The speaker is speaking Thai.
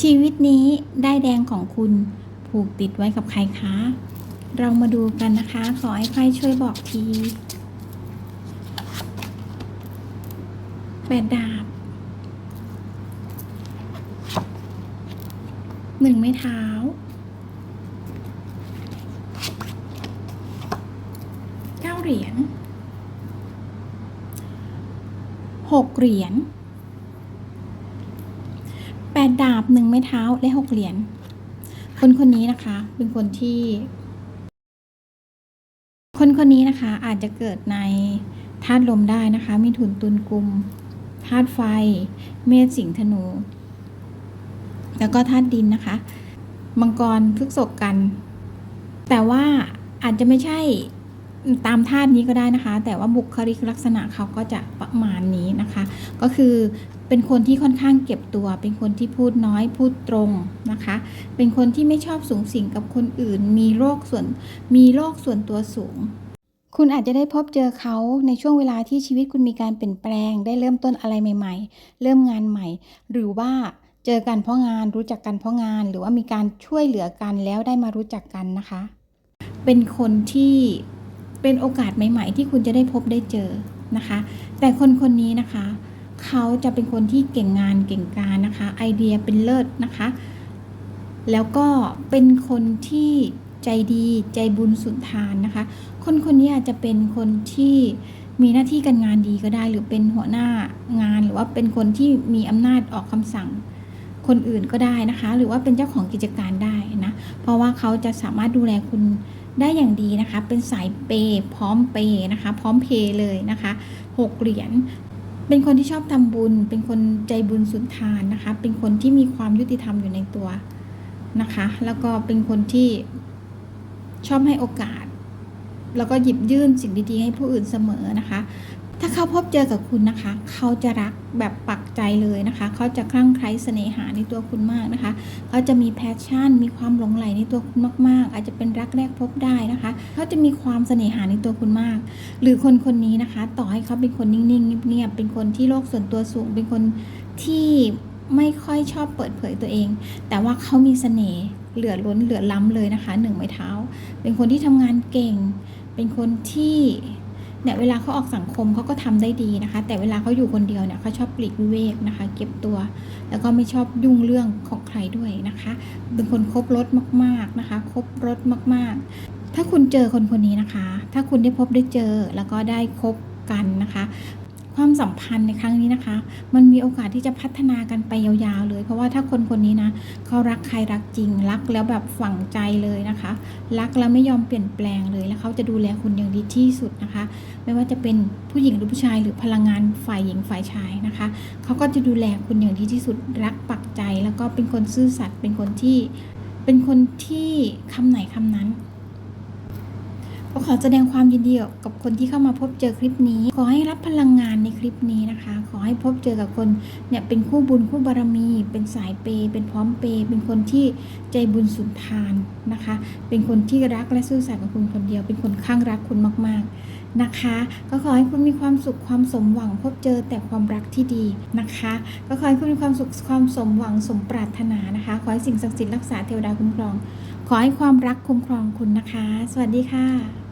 ชีวิตนี้ได้แดงของคุณผูกติดไว้กับใครคะ เรามาดูกันนะคะ ขอให้ใครช่วยบอกทีแปดดาบหนึ่งไม้เท้า เก้าเหรียญหกเหรียญ แปดาบหนึ่งไม้เท้าและหกเหรียญคนคนนี้นะคะ เป็นคนที่ คนคนนี้นะคะ อาจจะเกิดในธาตุลมได้นะคะ มีถุนตุนกลุ่มธาตุไฟ เมษสิงห์ธนู แล้วก็ธาตุดินนะคะมังกรพฤกษกกัน แต่ว่าอาจจะไม่ใช่ ตามธาตุนี้ก็ได้นะคะ แต่ว่าบุคลิกลักษณะเขาก็จะประมาณนี้นะคะ ก็คือเป็นคนที่ค่อนข้างเก็บตัว เป็นคนที่พูดน้อยพูดตรงนะคะ เป็นคนที่ไม่ชอบสูงสิงกับคนอื่น มีโรคส่วนมีโรคส่วนตัวสูง คุณอาจจะได้พบเจอเขาในช่วงเวลาที่ชีวิตคุณมีการเปลี่ยนแปลง ได้เริ่มต้นอะไรใหม่ ๆ เริ่มงานใหม่ หรือว่าเจอกันเพราะงานรู้จักกันเพราะงาน หรือว่ามีการช่วยเหลือกันแล้วได้มารู้จักกันนะคะ เป็นคนที่ เป็นโอกาสใหม่ ๆ ที่คุณจะได้พบได้เจอนะคะ แต่คนคนนี้นะคะ เขาจะเป็นคนที่เก่งงานเก่งการนะคะ ไอเดียเป็นเลิศนะคะ แล้วก็เป็นคนที่ใจดีใจบุญสุนทานนะคะ คนคนนี้อาจจะเป็นคนที่มีหน้าที่การงานดีก็ได้ หรือเป็นหัวหน้างานหรือว่าเป็นคนที่มีอำนาจออกคำสั่งคนอื่นก็ได้นะคะ หรือว่าเป็นเจ้าของกิจการได้นะ เพราะว่าเขาจะสามารถดูแลคุณ ได้อย่างดีนะคะ เป็นสายเปย์พร้อมเปย์นะคะ พร้อมเพย์เลยนะคะหกเหรียญเป็นคนที่ชอบทำบุญ เป็นคนใจบุญสุนทานนะคะ เป็นคนที่มีความยุติธรรมอยู่ในตัวนะคะ แล้วก็เป็นคนที่ชอบให้โอกาส แล้วก็หยิบยื่นสิ่งดีๆให้ผู้อื่นเสมอนะคะ ถ้าเขาพบเจอกับคุณนะคะ เขาจะรักแบบปักใจเลยนะคะ เขาจะคลั่งไคล้เสน่หาในตัวคุณมากนะคะ เขาจะมีแพชชั่น มีความหลงใหลในตัวคุณมาก ๆ อาจจะเป็นรักแรกพบได้นะคะ เขาจะมีความเสน่หาในตัวคุณมาก หรือคนคนนี้นะคะ ต่อให้เขาเป็นคนนิ่งๆเงียบๆเป็นคนที่โลกส่วนตัวสูง เป็นคนที่ไม่ค่อยชอบเปิดเผยตัวเอง แต่ว่าเขามีเสน่ห์เหลือล้นเหลือล้ำเลยนะคะหนึ่งไม้เท้า เป็นคนที่ทำงานเก่ง เป็นคนที่ เนี่ยเวลาเขาออกสังคมเขาก็ทำได้ดีนะคะ แต่เวลาเขาอยู่คนเดียวเนี่ยเขาชอบปลีกวิเวกนะคะ เก็บตัว แล้วก็ไม่ชอบยุ่งเรื่องของใครด้วยนะคะเป็นคนครบรถมากๆนะคะครบรถมากๆ ถ้าคุณเจอคนคนนี้นะคะ ถ้าคุณได้พบได้เจอแล้วก็ได้คบกันนะคะ ความสัมพันธ์ในครั้งนี้นะคะ มันมีโอกาสที่จะพัฒนากันไปยาวๆเลย เพราะว่าถ้าคนคนนี้นะเขารักใครรักจริง รักแล้วแบบฝังใจเลยนะคะ รักแล้วไม่ยอมเปลี่ยนแปลงเลย แล้วเขาจะดูแลคุณอย่างดีที่สุดนะคะ ไม่ว่าจะเป็นผู้หญิงหรือผู้ชายหรือพลังงานฝ่ายหญิงฝ่ายชายนะคะ เขาก็จะดูแลคุณอย่างดีที่สุด รักปักใจ แล้วก็เป็นคนซื่อสัตย์เป็นคนที่เป็นคนที่คำไหนคำนั้น ก็ขอแสดงความยินดีกับคนที่เข้ามาพบเจอคลิปนี้ ขอให้รับพลังงานในคลิปนี้นะคะ ขอให้พบเจอกับคนเนี่ยเป็นคู่บุญคู่บารมี เป็นสายเปย์เป็นพร้อมเปย์เป็นคนที่ใจบุญสุนทานนะคะ เป็นคนที่รักและซื่อสัตย์กับคุณคนเดียว เป็นคนข้างรักคุณมาก ๆ นะคะ ก็ขอให้คุณมีความสุขความสมหวังพบเจอแต่ความรักที่ดีนะคะ ก็ขอให้คุณมีความสุขความสมหวังสมปรารถนานะคะ ขอให้สิ่งศักดิ์สิทธิ์รักษาเทวดาคุ้มครอง ขอให้ความรักคุ้มครองคุณนะคะ สวัสดีค่ะ